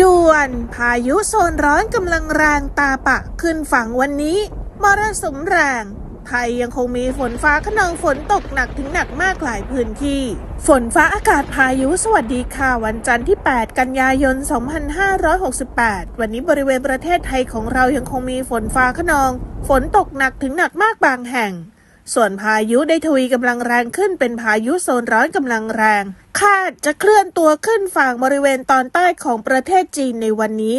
ด่วน พายุโซนร้อนกำลังแรงตาปะขึ้นฝั่งวันนี้ มรสุมแรง ไทยยังคงมีฝนฟ้าขนองฝนตกหนักถึงหนักมากหลายพื้นที่ ฝนฟ้าอากาศพายุสวัสดีค่ะ วันจันทร์ที่ 8 กันยายน 2568 วันนี้บริเวณประเทศไทยของเรายังคงมีฝนฟ้าขนอง ฝนตกหนักถึงหนักมากบางแห่ง ส่วนพายุได้ทวีกำลังแรงขึ้นเป็นพายุโซนร้อนกำลังแรง คาดจะเคลื่อนตัวขึ้นฝั่งบริเวณตอนใต้ของประเทศจีนในวันนี้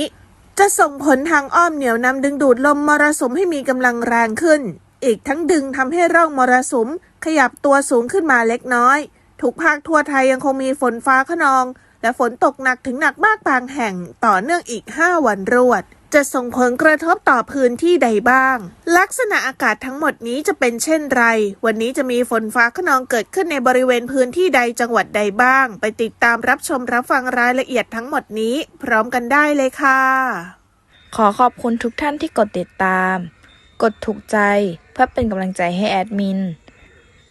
จะส่งผลทางอ้อมเหนียวนำดึงดูดลมมรสุมให้มีกำลังแรงขึ้น อีกทั้งดึงทำให้ร่องมรสุม ขยับตัวสูงขึ้นมาเล็กน้อย ทุกภาคทั่วไทยยังคงมีฝนฟ้าขนอง และฝนตกหนักถึงหนักมากบางแห่งต่อเนื่องอีก 5 วันรวด จะส่งผลกระทบต่อพื้นที่ใดบ้าง ลักษณะอากาศทั้งหมดนี้จะเป็นเช่นไร วันนี้จะมีฝนฟ้าขนองเกิดขึ้นในบริเวณพื้นที่ใดจังหวัดใดบ้าง ไปติดตามรับชมรับฟังรายละเอียดทั้งหมดนี้ พร้อมกันได้เลยค่ะ ขอขอบคุณทุกท่านที่กดติดตาม กดถูกใจเพื่อเป็นกำลังใจให้แอดมิน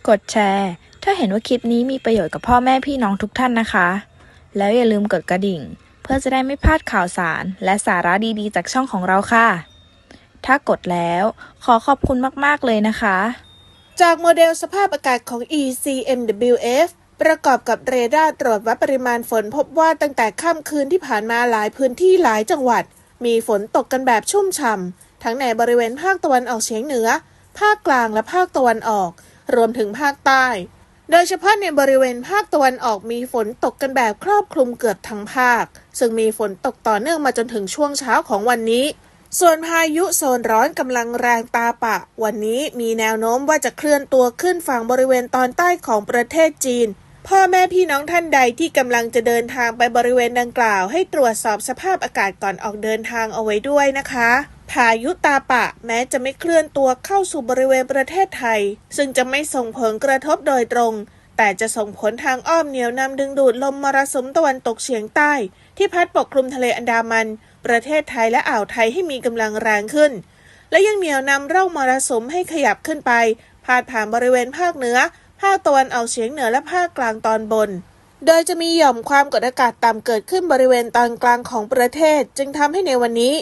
กดแชร์ ถ้าเห็นว่าคลิปนี้มีประโยชน์กับพ่อแม่พี่น้องทุกท่านนะคะ แล้วอย่าลืมกดกระดิ่ง เพื่อจะได้ไม่พลาดข่าวสารและสาระดีๆ จากช่องของเราค่ะ ถ้ากดแล้วขอขอบคุณมากๆเลยนะคะ จากโมเดลสภาพอากาศของ ECMWF ประกอบกับเรดาร์ตรวจวัดปริมาณฝนพบว่าตั้งแต่ค่ำคืนที่ผ่านมาหลายพื้นที่หลายจังหวัด มีฝนตกกันแบบชุ่มฉ่ำทั้งในบริเวณภาคตะวันออกเฉียงเหนือ ภาคกลางและภาคตะวันออก รวมถึงภาคใต้ โดยเฉพาะในบริเวณภาคตะวันออกมีฝนตกกันแบบครอบคลุมเกือบทั้งภาค ซึ่งมีฝนตกต่อเนื่องมาจนถึงช่วงเช้าของวันนี้ ส่วนพายุโซนร้อนกำลังแรงตาปะ วันนี้มีแนวโน้มว่าจะเคลื่อนตัวขึ้นฝั่งบริเวณตอนใต้ของประเทศจีน พ่อแม่พี่น้องท่านใดที่กำลังจะเดินทางไปบริเวณดังกล่าว ให้ตรวจสอบสภาพอากาศก่อนออกเดินทางเอาไว้ด้วยนะคะ พายุตาปะแม้จะไม่เคลื่อนตัวเข้าสู่บริเวณประเทศไทย ซึ่งจะไม่ส่งผลกระทบโดยตรง แต่จะส่งผลทางอ้อมเหนียวนำดึงดูดลมมรสุมตะวันตกเฉียงใต้ ที่พัดปกคลุมทะเลอันดามัน ประเทศไทยและอ่าวไทยให้มีกำลังแรงขึ้น และยังเหนียวนำร่องมรสุมให้ขยับขึ้นไปพาดผ่านบริเวณภาคเหนือ ภาคตะวันออกเฉียงเหนือและภาคกลางตอนบน โดยจะมีหย่อมความกดอากาศต่ำเกิดขึ้นบริเวณตอนกลางของประเทศ จึงทำให้ในวันนี้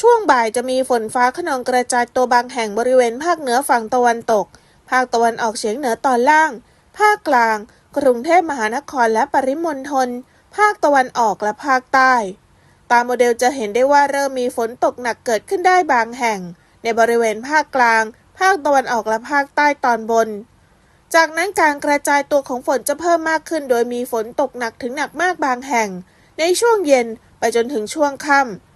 ช่วงบ่ายจะมีฝนฟ้าขนองกระจายตัวบางแห่งบริเวณภาคเหนือฝั่งตะวันตก ภาคตะวันออกเฉียงเหนือตอนล่าง ภาคกลาง กรุงเทพมหานครและปริมณฑล ภาคตะวันออกและภาคใต้ ตามโมเดลจะเห็นได้ว่าเริ่มมีฝนตกหนักเกิดขึ้นได้บางแห่ง ในบริเวณภาคกลาง ภาคตะวันออกและภาคใต้ตอนบน จากนั้นการกระจายตัวของฝนจะเพิ่มมากขึ้น โดยมีฝนตกหนักถึงหนักมากบางแห่ง ในช่วงเย็นไปจนถึงช่วงค่ำ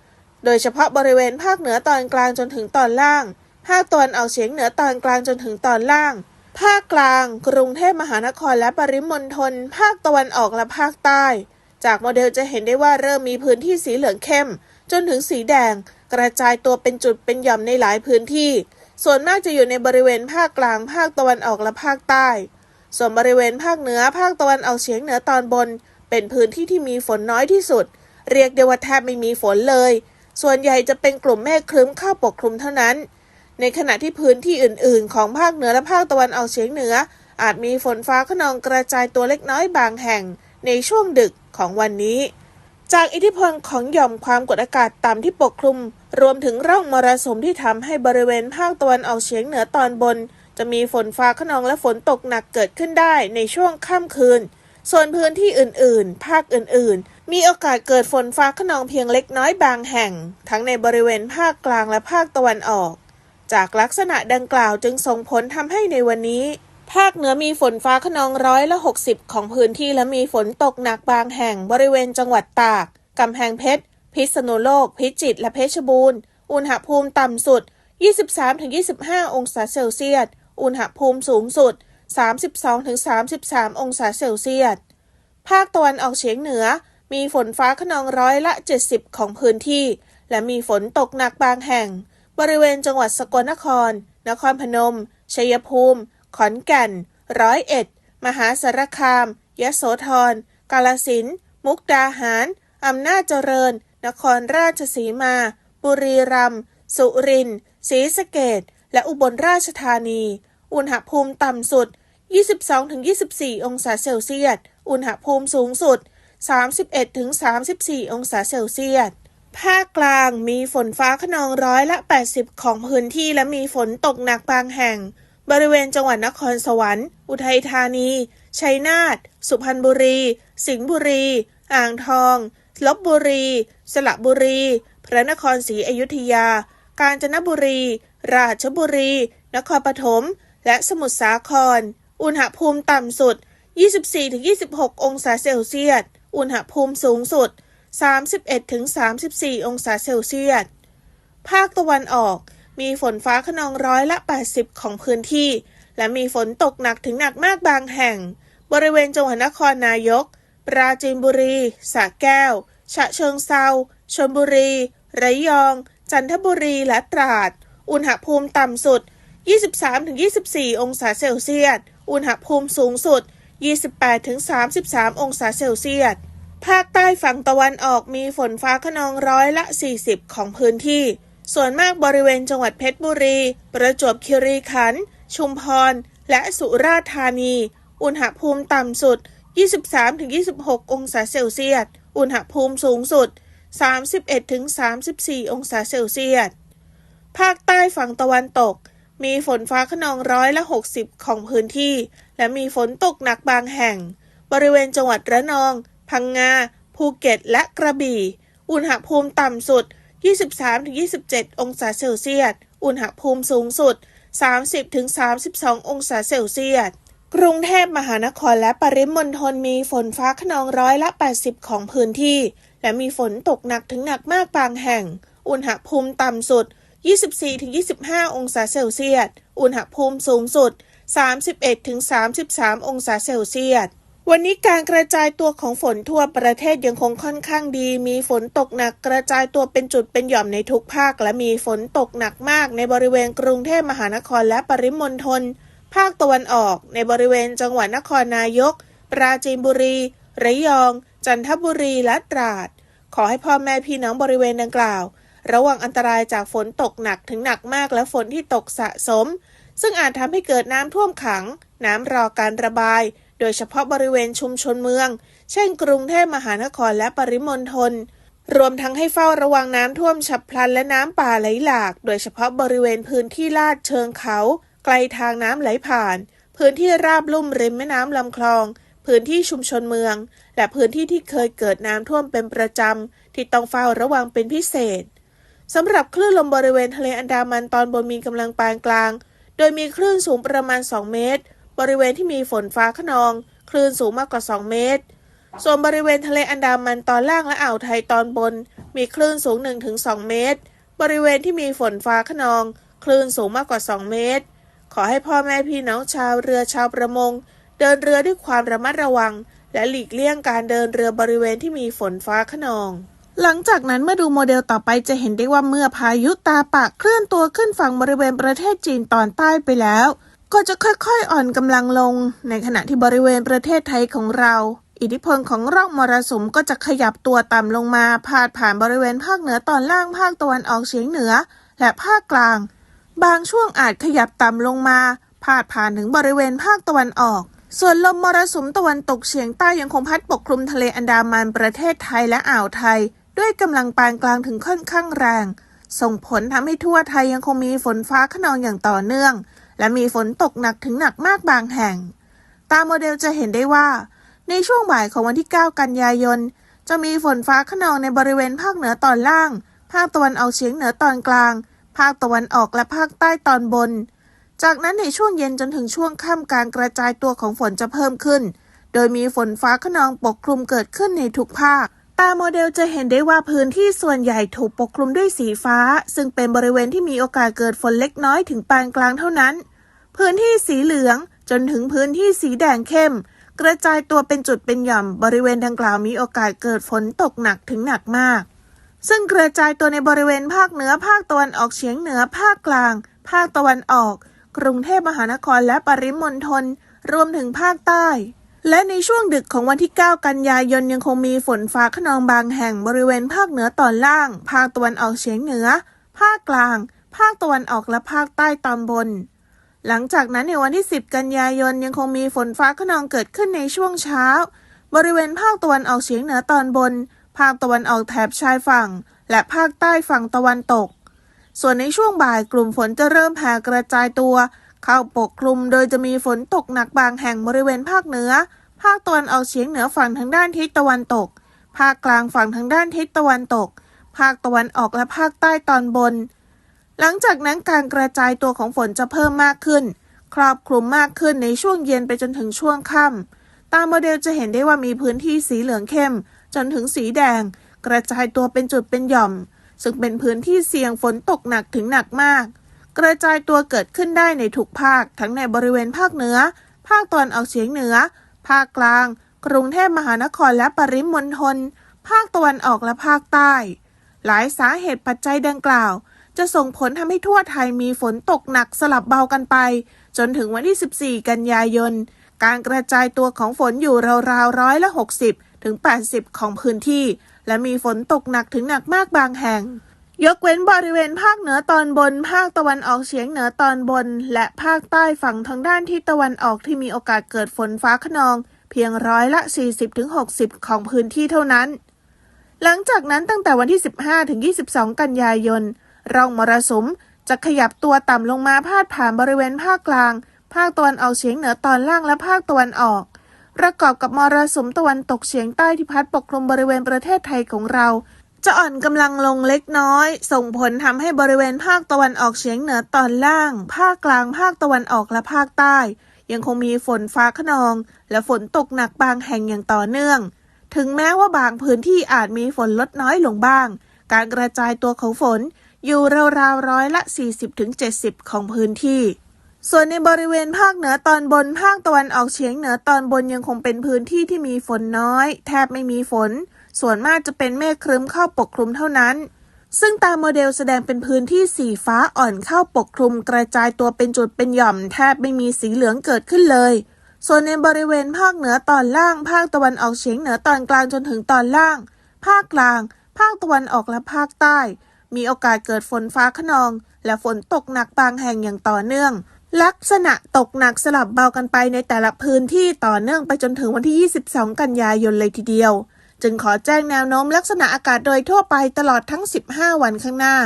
โดยเฉพาะบริเวณภาคเหนือตอนกลางจนถึงตอนล่าง ภาคตะวันออกเฉียงเหนือตอนกลางจนถึงตอนล่าง ภาคกลาง กรุงเทพมหานครและปริมณฑล ภาคตะวันออกและภาคใต้ จากโมเดลจะเห็นได้ว่าเริ่มมีพื้นที่สีเหลืองเข้ม จนถึงสีแดง กระจายตัวเป็นจุดเป็นหย่อมในหลายพื้นที่ ส่วนมากจะอยู่ในบริเวณภาคกลาง ภาคตะวันออกและภาคใต้ ส่วนบริเวณภาคเหนือ ภาคตะวันออกเฉียงเหนือตอนบน เป็นพื้นที่ที่มีฝนน้อยที่สุด เรียกได้ว่าแทบไม่มีฝนเลย ส่วนใหญ่จะเป็นกลุ่มเมฆครึ้มเข้าปกคลุมเท่านั้น ในขณะที่พื้นที่อื่น ๆ ของภาคเหนือและภาคตะวันออกเฉียงเหนือ อาจมีฝนฟ้าขนองกระจายตัวเล็กน้อยบางแห่งในช่วงดึกของวันนี้ จากอิทธิพลของหย่อมความกดอากาศต่ำที่ปกคลุม รวมถึงร่องมรสุมที่ทำให้บริเวณภาคตะวันออกเฉียงเหนือตอนบน จะมีฝนฟ้าขนองและฝนตกหนักเกิดขึ้นได้ในช่วงค่ำคืน ส่วนพื้นที่อื่น ๆ ภาคอื่นๆ มีโอกาสเกิดฝนฟ้าขนองเพียงเล็กน้อยบางแห่ง ทั้งในบริเวณภาคกลางและภาคตะวันออก จากลักษณะดังกล่าวจึงส่งผลทำให้ในวันนี้ ภาคเหนือมีฝนฟ้าขนองร้อยละ 60 ของพื้นที่และมีฝนตกหนักบางแห่งบริเวณจังหวัดตากกำแพงเพชร พิษณุโลก พิจิตรและเพชรบูรณ์ อุณหภูมิต่ำสุด 23-25 องศาเซลเซียส อุณหภูมิสูงสุด 32-33 องศาเซลเซียส ภาคตะวันออกเฉียงเหนือ มีฝนฟ้าขนองร้อยละ 70 ของพื้นที่ และมีฝนตกหนักบางแห่ง บริเวณจังหวัดสกลนคร นครพนม ชัยภูมิ ขอนแก่น ร้อยเอ็ด มหาสารคาม ยโสธร กาลสินธุ์มุกดาหาร อำนาจเจริญ นครราชสีมา บุรีรัมย์ สุรินทร์ ศรีสะเกษและอุบลราชธานี อุณหภูมิต่ำสุด 22-24 องศาเซลเซียส อุณหภูมิสูงสุด 31-34 องศาเซลเซียสภาคกลางมีฝนฟ้าขนองร้อยละ 80 ของพื้นที่และมีฝนตกหนักบางแห่ง บริเวณจังหวัดนครสวรรค์ อุทัยธานี ชัยนาท สุพรรณบุรี สิงห์บุรี อ่างทอง ลบบุรี สระบุรี พระนครศรีอยุธยา กาญจนบุรี ราชบุรี นครปฐม และสมุทรสาคร อุณหภูมิต่ำสุด 24-26 องศาเซลเซียส อุณหภูมิสูงสุด 31-34 องศาเซลเซียส ภาคตะวันออกมีฝนฟ้าขนองร้อยละ 80 ของพื้นที่ และมีฝนตกหนักถึงหนักมากบางแห่ง บริเวณจังหวัดนครนายก ปราจีนบุรีสระแก้ว ฉะเชิงเซาชลบุรี ระยอง จันทบุรี และตราด อุณหภูมิต่ำสุด 23-24 องศาเซลเซียส อุณหภูมิสูงสุด 28-33 องศาเซลเซียส ภาคใต้ฝั่งตะวันออกมีฝนฟ้าขนองร้อยละ 40 ของพื้นที่ ส่วนมากบริเวณจังหวัดเพชรบุรี ประจวบคีรีขันธ์ ชุมพร และสุราษฎร์ธานี อุณหภูมิต่ำสุด 23-26 องศาเซลเซียส อุณหภูมิสูงสุด 31-34 องศาเซลเซียส ภาคใต้ฝั่งตะวันตก มีฝนฟ้าขนองร้อยละ60 ของพื้นที่ และมีฝนตกหนักบางแห่ง บริเวณจังหวัดระนอง พังงา ภูเก็ต และกระบี่ อุณหภูมิต่ำสุด 23-27 องศาเซลเซียส อุณหภูมิสูงสุด 30-32 องศาเซลเซียส กรุงเทพมหานครและปริมณฑลมีฝนฟ้าขนองร้อยละ 80 ของพื้นที่ และมีฝนตกหนักถึงหนักมากบางแห่ง อุณหภูมิต่ำสุด 24-25 องศาเซลเซียส อุณหภูมิสูงสุด 31-33 องศาเซลเซียส วันนี้การกระจายตัวของฝนทั่วประเทศยังคงค่อนข้างดี มีฝนตกหนักกระจายตัวเป็นจุดเป็นหย่อมในทุกภาค และมีฝนตกหนักมากในบริเวณกรุงเทพมหานครและปริมณฑล ภาคตะวันออก ในบริเวณจังหวัดนครนายก ปราจีนบุรี ระยอง จันทบุรี และตราด ขอให้พ่อแม่พี่น้องบริเวณดังกล่าว ระวังอันตรายจากฝนตกหนักถึงหนักมากและฝนที่ตกสะสม ซึ่งอาจทำให้เกิดน้ำท่วมขัง น้ำรอการระบาย โดยเฉพาะบริเวณชุมชนเมือง เช่นกรุงเทพมหานครและปริมณฑลรวมทั้งให้เฝ้าระวังน้ำท่วมฉับพลันและน้ำป่าไหลหลาก โดยเฉพาะบริเวณพื้นที่ลาดเชิงเขา ไกลทางน้ำไหลผ่าน พื้นที่ราบลุ่มริมแม่น้ำลำคลอง พื้นที่ชุมชนเมือง และพื้นที่ที่เคยเกิดน้ำท่วมเป็นประจำที่ต้องเฝ้าระวังเป็นพิเศษ สำหรับคลื่นลมบริเวณทะเลอันดามันตอนบนมีกำลังปานกลาง โดยมีคลื่นสูงประมาณ 2 เมตร บริเวณที่มีฝนฟ้าขนอง คลื่นสูงมากกว่า 2 เมตร ส่วนบริเวณทะเลอันดามันตอนล่างและอ่าวไทยตอนบน มีคลื่นสูง 1-2 เมตร บริเวณที่มีฝนฟ้าขนอง คลื่นสูงมากกว่า 2 เมตร ขอให้พ่อแม่พี่น้องชาวเรือชาวประมง เดินเรือด้วยความระมัดระวัง และหลีกเลี่ยงการเดินเรือบริเวณที่มีฝนฟ้าขนอง หลังจากนั้นเมื่อดูโมเดลต่อไปจะเห็นได้ว่าเมื่อพายุตาปะเคลื่อนตัวขึ้นฝั่งบริเวณประเทศจีนตอนใต้ไปแล้ว ก็จะค่อยๆอ่อนกำลังลง ในขณะที่บริเวณประเทศไทยของเรา อิทธิพลของร่องมรสุมก็จะขยับตัวต่ำลงมาพาดผ่านบริเวณภาคเหนือตอนล่างภาคตะวันออกเฉียงเหนือ และภาคกลาง บางช่วงอาจขยับต่ำลงมาพาดผ่านถึงบริเวณภาคตะวันออก ส่วนลมมรสุมตะวันตกเฉียงใต้ยังคงพัดปกคลุมทะเลอันดามันประเทศไทยและอ่าวไทย ด้วยกำลังปานกลางถึงค่อนข้างแรง ส่งผลทำให้ทั่วไทยยังคงมีฝนฟ้าขนองอย่างต่อเนื่อง และมีฝนตกหนักถึงหนักมากบางแห่ง ตามโมเดลจะเห็นได้ว่า ในช่วงบ่ายของวันที่ 9 กันยายน จะมีฝนฟ้าขนองในบริเวณภาคเหนือตอนล่าง ภาคตะวันออกเฉียงเหนือตอนกลาง ภาคตะวันออกและภาคใต้ตอนบน จากนั้นในช่วงเย็นจนถึงช่วงค่ำการกระจายตัวของฝนจะเพิ่มขึ้น โดยมีฝนฟ้าขนองปกคลุมเกิดขึ้นในทุกภาค ตามโมเดลจะเห็นได้ว่าพื้นที่ส่วนใหญ่ถูกปกคลุมด้วยสีฟ้า ซึ่งเป็นบริเวณที่มีโอกาสเกิดฝนเล็กน้อยถึงปานกลางเท่านั้น พื้นที่สีเหลืองจนถึงพื้นที่สีแดงเข้ม กระจายตัวเป็นจุดเป็นหย่อม บริเวณดังกล่าวมีโอกาสเกิดฝนตกหนักถึงหนักมาก ซึ่งกระจายตัวในบริเวณภาคเหนือภาคตะวันออกเฉียงเหนือภาคกลาง ภาคตะวันออก กรุงเทพมหานครและปริมณฑลรวมถึงภาคใต้ และในช่วงดึกของวันที่ 9 กันยายนยังคงมีฝนฟ้าขนองบางแห่งบริเวณภาคเหนือตอนล่าง ภาคตะวันออกเฉียงเหนือ ภาคกลาง ภาคตะวันออกและภาคใต้ตอนบน หลังจากนั้นในวันที่ 10 กันยายนยังคงมีฝนฟ้าขนองเกิดขึ้นในช่วงเช้า บริเวณภาคตะวันออกเฉียงเหนือตอนบน ภาคตะวันออกแถบชายฝั่ง และภาคใต้ฝั่งตะวันตก ส่วนในช่วงบ่ายกลุ่มฝนจะเริ่มแผ่กระจายตัว เข้าปกคลุมโดยจะมีฝนตกหนักบางแห่งบริเวณภาคเหนือ ภาคตะวันออกเฉียงเหนือฝั่งทางด้านทิศตะวันตก ภาคกลางฝั่งทางด้านทิศตะวันตก ภาคตะวันออกและภาคใต้ตอนบน หลังจากนั้นการกระจายตัวของฝนจะเพิ่มมากขึ้น ครอบคลุมมากขึ้นในช่วงเย็นไปจนถึงช่วงค่ำตามโมเดลจะเห็นได้ว่ามีพื้นที่สีเหลืองเข้ม จนถึงสีแดง กระจายตัวเป็นจุดเป็นหย่อม ซึ่งเป็นพื้นที่เสี่ยงฝนตกหนักถึงหนักมาก กระจายตัวเกิดขึ้นได้ในทุกภาค ทั้งในบริเวณภาคเหนือ ภาคตะวันออกเฉียงเหนือ ภาคกลาง กรุงเทพมหานครและปริมณฑล ภาคตะวันออกและภาคใต้ หลายสาเหตุปัจจัยดังกล่าว จะส่งผลทำให้ทั่วไทยมีฝนตกหนักสลับเบากันไป จนถึงวันที่ 14 กันยายน การกระจายตัวของฝนอยู่ราวๆร้อยละ 60 ถึง 80 ของพื้นที่ และมีฝนตกหนักถึงหนักมากบางแห่ง ยกเว้นบริเวณภาคเหนือตอนบน ภาคตะวันออกเฉียงเหนือตอนบน และภาคใต้ฝั่งทางด้านที่ตะวันออกที่มีโอกาสเกิดฝนฟ้าขนอง เพียงร้อยละ 40-60 ของพื้นที่เท่านั้น หลังจากนั้นตั้งแต่วันที่ 15ถึง22 กันยายนร่องมรสุมจะขยับตัวต่ำลงมาพาดผ่านบริเวณภาคกลาง ภาคตะวันออกเฉียงเหนือตอนล่างและภาคตะวันออก ประกอบกับมรสุมตะวันตกเฉียงใต้ที่พัดปกคลุมบริเวณประเทศไทยของเรา จะอ่อนกำลังลงเล็กน้อย ส่งผลทำให้บริเวณภาคตะวันออกเฉียงเหนือตอนล่าง ภาคกลางภาคตะวันออกและภาคใต้ ยังคงมีฝนฟ้าขนอง และฝนตกหนักบางแห่งอย่างต่อเนื่อง ถึงแม้ว่าบางพื้นที่อาจมีฝนลดน้อยลงบ้าง การกระจายตัวของฝนอยู่ราวๆร้อยละ 40-70 ของพื้นที่ ส่วนในบริเวณภาคเหนือตอนบนภาคตะวันออกเฉียงเหนือตอนบนยังคงเป็นพื้นที่ที่มีฝนน้อย แทบไม่มีฝน ส่วนมากจะเป็นเมฆครึ้มเข้าปกคลุมเท่านั้น ซึ่งตามโมเดลแสดงเป็นพื้นที่สีฟ้าอ่อนเข้าปกคลุมกระจายตัวเป็นจุดเป็นหย่อมแทบไม่มีสีเหลืองเกิดขึ้นเลย ส่วนในบริเวณภาคเหนือตอนล่าง ภาคตะวันออกเฉียงเหนือตอนกลางจนถึงตอนล่าง ภาคกลาง ภาคตะวันออกและภาคใต้ มีโอกาสเกิดฝนฟ้าขนอง และฝนตกหนักบางแห่งอย่างต่อเนื่องลักษณะตกหนักสลับเบากันไปในแต่ละพื้นที่ต่อเนื่องไปจนถึงวันที่ 22 กันยายนเลยทีเดียว จึงขอแจ้งแนวโน้มลักษณะอากาศโดยทั่วไปตลอดทั้ง 15 วันข้างหน้า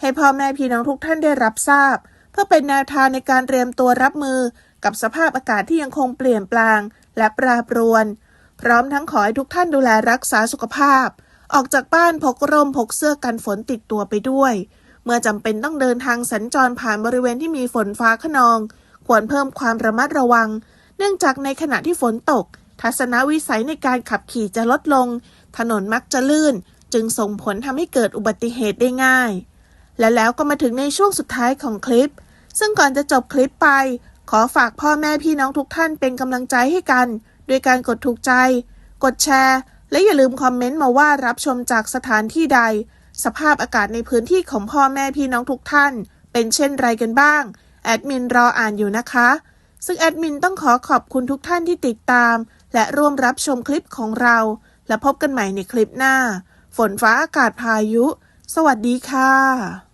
ให้พ่อแม่พี่น้องทุกท่านได้รับทราบ เพื่อเป็นแนวทางในการเตรียมตัวรับมือ กับสภาพอากาศที่ยังคงเปลี่ยนแปลง และปรปรวน พร้อมทั้งขอให้ทุกท่านดูแลรักษาสุขภาพ ออกจากบ้านพกร่มพกเสื้อกันฝนติดตัวไปด้วย เมื่อจำเป็นต้องเดินทางสัญจรผ่านบริเวณที่มีฝนฟ้าขนอง ควรเพิ่มความระมัดระวัง เนื่องจากในขณะที่ฝนตก ทัศนวิสัยในการขับขี่จะลดลง ถนนมักจะลื่น จึงส่งผลทำให้เกิดอุบัติเหตุได้ง่าย และแล้วก็มาถึงในช่วงสุดท้ายของคลิป ซึ่งก่อนจะจบคลิปไป ขอฝากพ่อแม่พี่น้องทุกท่านเป็นกำลังใจให้กันด้วยการกดถูกใจ กดแชร์ และอย่าลืมคอมเมนต์มาว่ารับชมจากสถานที่ใด สภาพอากาศในพื้นที่ของพ่อแม่พี่น้องทุกท่าน เป็นเช่นไรกันบ้าง แอดมินรออ่านอยู่นะคะ ซึ่งแอดมินต้องขอขอบคุณทุกท่านที่ติดตาม และร่วมรับชมคลิปของเรา และพบกันใหม่ในคลิปหน้า ฝนฟ้าอากาศพายุ สวัสดีค่ะ